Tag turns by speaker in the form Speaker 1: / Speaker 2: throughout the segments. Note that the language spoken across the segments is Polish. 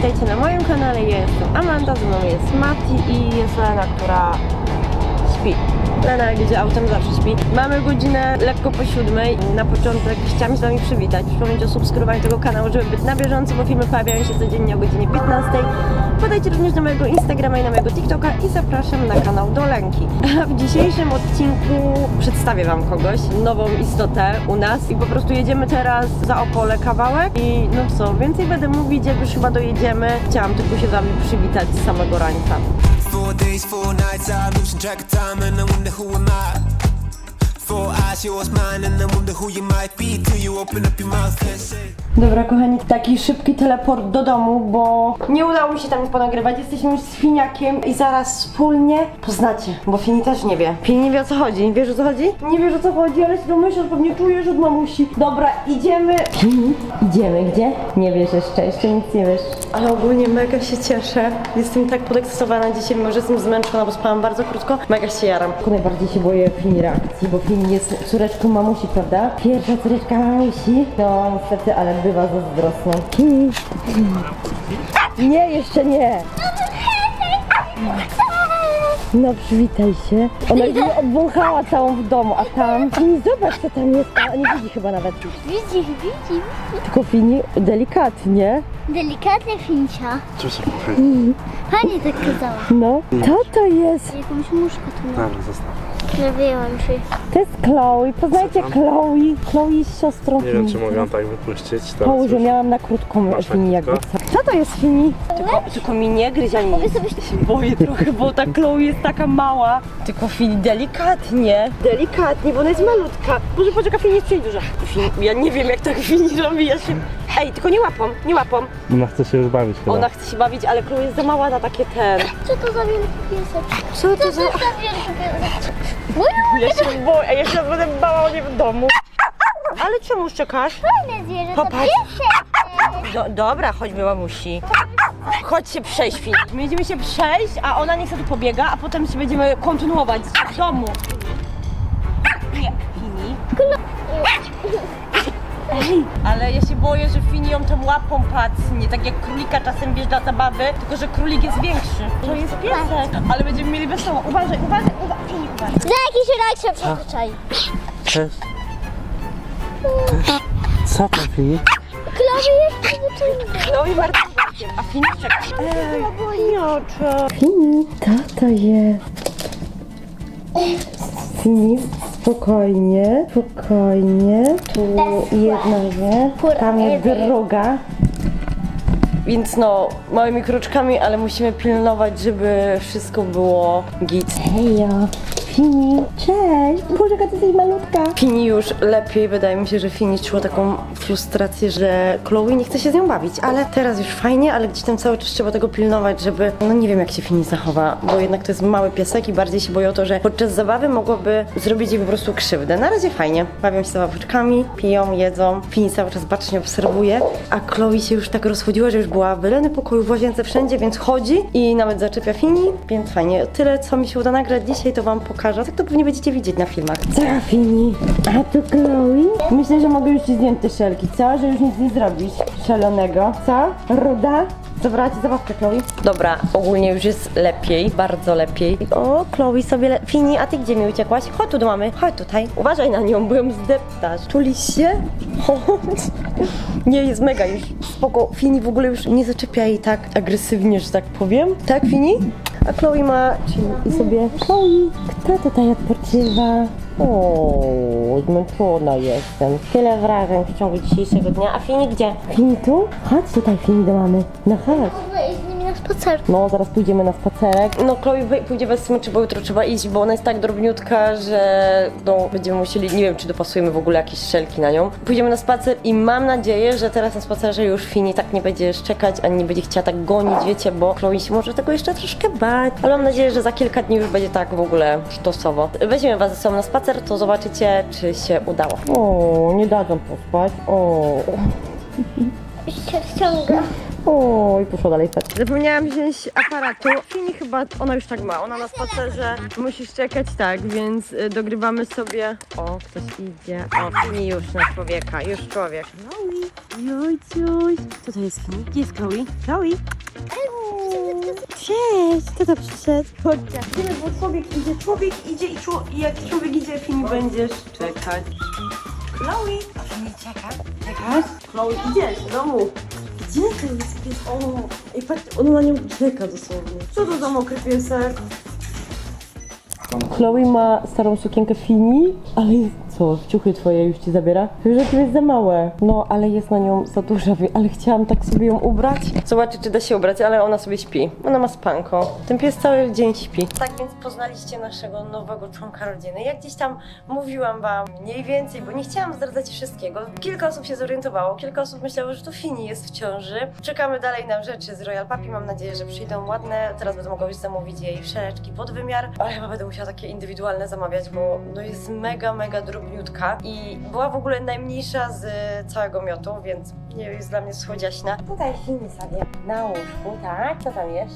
Speaker 1: witajcie na moim kanale. Ja jestem Amanda, ze mną jest Mati i jest Lena, która śpi. Lena jak jedzie autem zawsze śpi. Mamy godzinę lekko po siódmej. Na początek chciałam się z Wami przywitać. Przypomnieć o subskrybowaniu tego kanału, żeby być na bieżąco, bo filmy pojawiają się codziennie o godzinie 15. Podajcie również na mojego Instagrama i na mojego TikToka i zapraszam na kanał do Lenki. A w dzisiejszym odcinku przedstawię Wam kogoś, nową istotę u nas i po prostu jedziemy teraz za Opole kawałek i no co, więcej będę mówić, jak już chyba dojedziemy. Chciałam tylko się z Wami przywitać z samego rańca.
Speaker 2: Four days, four nights, I'm losing track of time, and I wonder who am I. Four eyes, yours, mine, and I wonder who you might be till you open up your mouth and say.
Speaker 1: Dobra, kochani, taki szybki teleport do domu, bo nie udało mi się tam nic ponagrywać. Jesteśmy już z Finiakiem i zaraz wspólnie poznacie, bo Fini też nie wie. Fini nie wie o co chodzi. Wiesz o co chodzi? Nie wiesz o co chodzi, ale się domyślasz, pewnie czujesz od mamusi. Dobra, idziemy. Fini, idziemy. Gdzie? Nie wiesz jeszcze, jeszcze nic nie wiesz. Ale ogólnie mega się cieszę. Jestem tak podekscytowana dzisiaj, mimo że jestem zmęczona, bo spałam bardzo krótko. Mega się jaram. Najbardziej się boję Fini reakcji, bo Fini jest córeczką mamusi, prawda? Pierwsza córeczka mamusi. No niestety, ale bywa zazdrosna. Fini. Nie, jeszcze nie. No przywitaj się. Ona już mnie obwąchała całą w domu, a tam... Fini, zobacz co tam jest. A nie widzi chyba nawet.
Speaker 3: Widzi, widzi.
Speaker 1: Tylko Fini delikatnie.
Speaker 3: Delikatnie fincia.
Speaker 4: Co się powiedzieć?
Speaker 3: Pani tak kazała.
Speaker 1: No. To to jest.
Speaker 3: Jakąś muszkę tu ma.
Speaker 4: Dobra, zostaw.
Speaker 3: Nawijałam się.
Speaker 1: To jest Chloe. Poznajcie Chloe. Chloe jest siostrą
Speaker 4: Nie wiem, czy mogę ją tak wypuścić. Teraz
Speaker 1: Połóż,
Speaker 4: już.
Speaker 1: miałam na krótką
Speaker 4: Masz
Speaker 1: Fini jakby co. Co to jest Fini? Tylko, tylko mi nie gryź ani nic.
Speaker 3: sobie-
Speaker 1: się boję trochę, bo ta Chloe jest taka mała. Tylko Fini delikatnie. Delikatnie, bo ona jest malutka. Może poczekaj, Fini jest duża. Fini, ja nie wiem jak tak Fini robi, ja się... Ej, tylko nie łapą, nie łapą.
Speaker 4: Ona chce się już bawić chyba.
Speaker 1: Ona chce się bawić, ale Chloe jest za mała na takie ten.
Speaker 3: Co to za wielki piesek?
Speaker 1: Co to
Speaker 3: Co
Speaker 1: za...
Speaker 3: to za wielki piesek?
Speaker 1: Ja się boję, ja się będę bała o nie w domu. Ale czemu szczekasz?
Speaker 3: fajne zwierzę to
Speaker 1: Popatrz.
Speaker 3: piesek.
Speaker 1: Do, dobra, chodźmy mamusi. Chodź się przejść, Fini. My Będziemy się przejść, a ona niech sobie tu pobiega, a potem się będziemy kontynuować w domu. Nie, Fini. Ej, ale ja się boję, że Fini ją tą łapą pacnie, tak jak królika czasem bierze dla zabawy, tylko że królik jest większy. To jest piesek, ale będziemy mieli wesoło. Uważaj, uważaj, uważaj, Fini, uważaj.
Speaker 3: Za jakiś rak się przyzwyczai.
Speaker 4: Cześć. Co to Fili?
Speaker 3: Klawy jest przyzwyczajony.
Speaker 1: A Fini czeka. Ej, Finiocze. Fini, to jest? Fini, spokojnie, spokojnie. Tu jedna wie, tam jest druga. Więc no, małymi kroczkami, ale musimy pilnować, żeby wszystko było git. Hejo, Fini, cześć! Boże, jaka ty jesteś malutka! Fini już lepiej, wydaje mi się, że Fini czuła taką frustrację, że Chloe nie chce się z nią bawić, ale teraz już fajnie, ale gdzieś tam cały czas trzeba tego pilnować, żeby, no nie wiem jak się Fini zachowa, bo jednak to jest mały piesek i bardziej się boję o to, że podczas zabawy mogłoby zrobić jej po prostu krzywdę. Na razie fajnie, bawią się zabaweczkami, piją, jedzą, Fini cały czas bacznie obserwuje, a Chloe się już tak rozchodziła, że już była w Leny pokoju, w łazience, wszędzie, więc chodzi i nawet zaczepia Fini, więc fajnie. Tyle, co mi się uda nagrać dzisiaj, to wam pokażę. Tak to pewnie będziecie widzieć na filmach. Co, Fini? A tu Chloe? Myślę, że mogę już ci zdjąć te szelki, co? Że już nic nie zrobisz szalonego. Co? Ruda? Zabrała ci zabawkę, Chloe? Dobra, ogólnie już jest lepiej, bardzo lepiej. O, Chloe sobie le... Fini, a ty gdzie mi uciekłaś? Chodź tu do mamy, chodź tutaj. Uważaj na nią, bo ją zdeptasz. Tuliś się? Chodź. Nie, jest mega już. Spoko. Fini w ogóle już nie zaczepia jej tak agresywnie, że tak powiem. Tak, Fini? A Chloe ma... Czyli i sobie... Chloe, kto tutaj odpoczywa? O, zmęczona jestem. Tyle wrażeń w ciągu dzisiejszego dnia. A Fini gdzie? Fini tu? Chodź tutaj, Fini, do mamy. No chodź.
Speaker 3: Mogę iść z nimi na spacer.
Speaker 1: No, zaraz pójdziemy na spacerek. No, Chloe wy- pójdzie bez smyczy, bo jutro trzeba iść, bo ona jest tak drobniutka, że no, będziemy musieli, nie wiem, czy dopasujemy w ogóle jakieś szelki na nią. Pójdziemy na spacer i mam nadzieję, że teraz na spacerze już Fini tak nie będzie szczekać, ani nie będzie chciała tak gonić, wiecie, bo Chloe się może tego jeszcze troszkę bać. Ale mam nadzieję, że za kilka dni już będzie tak w ogóle sztosowo. Weźmiemy was ze sobą na spacer, to zobaczycie, czy się udało. O, nie dadzą pospać. O.
Speaker 3: Już się wciąga.
Speaker 1: Oj, poszła dalej spać. Zapomniałam wziąć aparatu. Fini chyba, ona już tak ma, ona na spacerze. Musisz czekać tak, więc y, dogrywamy sobie. O, ktoś idzie. O, Fini już na człowieka, już człowiek. Chloe, jojciuś. Co to jest Fini? Gdzie jest Chloe? Chloe? Cześć, kto to przyszedł? Chodźcie. Idziemy, bo człowiek idzie, człowiek idzie i, czło- i jak człowiek idzie, Fini będziesz czekać. Chloe! A Fini czeka? Czekasz? Chloe, idziesz do domu. To jest pies? O, i patrz, on na nią czeka dosłownie. Co to za mokry piesek? Chloe ma starą sukienkę Fini, ale co, ciuchy twoje już ci zabiera? Że to jest za małe. No, ale jest na nią za duża, ale chciałam tak sobie ją ubrać. Zobaczyć, czy da się ubrać, ale ona sobie śpi. Ona ma spanko. Ten pies cały dzień śpi. Tak więc poznaliście naszego nowego członka rodziny. Jak gdzieś tam mówiłam wam mniej więcej, bo nie chciałam zdradzać wszystkiego. Kilka osób się zorientowało, kilka osób myślało, że to Fini jest w ciąży. Czekamy dalej na rzeczy z Royal Papi. Mam nadzieję, że przyjdą ładne. Teraz będę mogła już zamówić jej wszeleczki pod wymiar, ale chyba będę musiała takie indywidualne zamawiać, bo no jest mega, mega drobniutka i była w ogóle najmniejsza z całego miotu, więc nie jest dla mnie schodziaśna. Tutaj Fini sobie na łóżku, tak? Co tam jesz?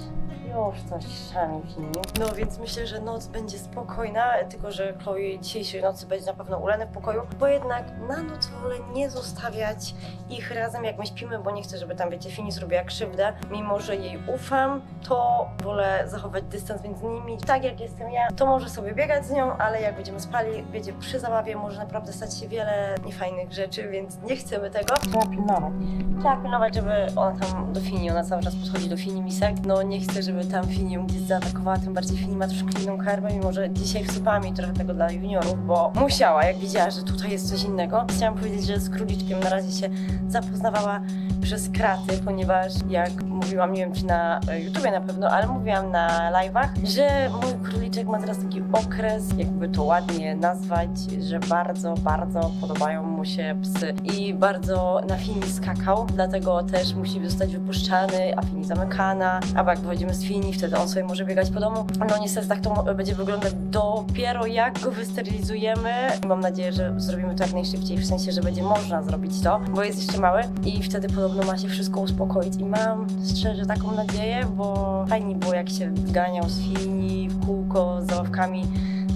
Speaker 1: Już coś szami Fini. No więc myślę, że noc będzie spokojna, tylko że Chloe dzisiejszej nocy będzie na pewno ulany w pokoju, bo jednak na noc wolę nie zostawiać ich razem jak my śpimy, bo nie chcę, żeby tam, wiecie, Fini zrobiła krzywdę. Mimo, że jej ufam, to wolę zachować dystans między nimi. Tak jak jestem ja, to może sobie biegać z nią, ale jak będziemy spali, będzie przy zabawie, może naprawdę stać się wiele niefajnych rzeczy, więc nie chcemy tego. Trzeba pilnować. Trzeba pilnować, żeby ona tam do Fini, ona cały czas podchodzi do Fini misek. No nie chcę, żeby tam Fini gdzieś zaatakowała, tym bardziej Fini ma troszkę inną karmę, mimo że dzisiaj wsypała mi trochę tego dla juniorów, bo musiała, jak widziała, że tutaj jest coś innego. Chciałam powiedzieć, że z króliczkiem na razie się zapoznawała przez kraty, ponieważ jak mówiłam, nie wiem czy na e, YouTubie na pewno, ale mówiłam na live'ach, że mój króliczek ma teraz taki okres, jakby to ładnie nazwać, że bardzo, bardzo podobają mu się psy i bardzo na Fini skakał, dlatego też musi zostać wypuszczany, a Fini zamykana, a jak wychodzimy z Fini, wtedy on sobie może biegać po domu. No niestety tak to będzie wyglądać dopiero jak go wysterylizujemy. Mam nadzieję, że zrobimy to jak najszybciej, w sensie, że będzie można zrobić to, bo jest jeszcze mały i wtedy podobno ma się wszystko uspokoić i mam szczerze taką nadzieję, bo fajnie było jak się ganiał z Fini w kółko z zabawkami.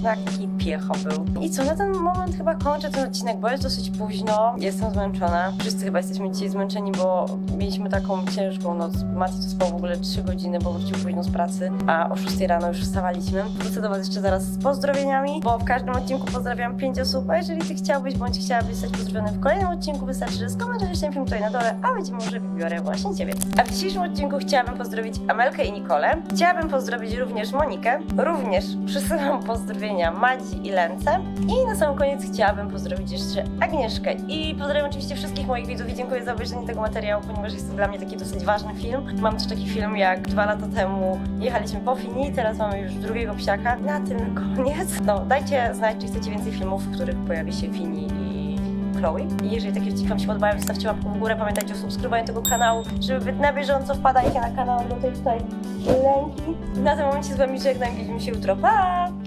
Speaker 1: Taki piecho był. I co, na ten moment chyba kończę ten odcinek, bo jest dosyć późno. Jestem zmęczona. Wszyscy chyba jesteśmy dzisiaj zmęczeni, bo mieliśmy taką ciężką noc. Mati to spał w ogóle 3 godziny, bo wrócił późno z pracy, a o 6 rano już wstawaliśmy. Wrócę do Was jeszcze zaraz z pozdrowieniami, bo w każdym odcinku pozdrawiam 5 osób, a jeżeli Ty chciałbyś bądź chciałabyś zostać pozdrowiony w kolejnym odcinku, wystarczy, że skomentujesz ten film tutaj na dole, a być może wybiorę właśnie Ciebie. A w dzisiejszym odcinku chciałabym pozdrowić Amelkę i Nikolę. Chciałabym pozdrowić również Monikę. Również przysyłam pozdrowienia Madzi i Lence. I na sam koniec chciałabym pozdrowić jeszcze Agnieszkę. I pozdrawiam oczywiście wszystkich moich widzów i dziękuję za obejrzenie tego materiału, ponieważ jest to dla mnie taki dosyć ważny film. Mam też taki film, jak dwa lata temu jechaliśmy po Fini, teraz mamy już drugiego psiaka. Na tym koniec. No, dajcie znać, czy chcecie więcej filmów, w których pojawi się Fini i Chloe. I jeżeli takie odcinki Wam się podobają, zostawcie łapkę w górę, pamiętajcie o subskrybowaniu tego kanału, żeby być na bieżąco, wpadajcie na kanał do tej tutaj lęki. Na tym momencie z Wami żegnam, widzimy się jutro, pa!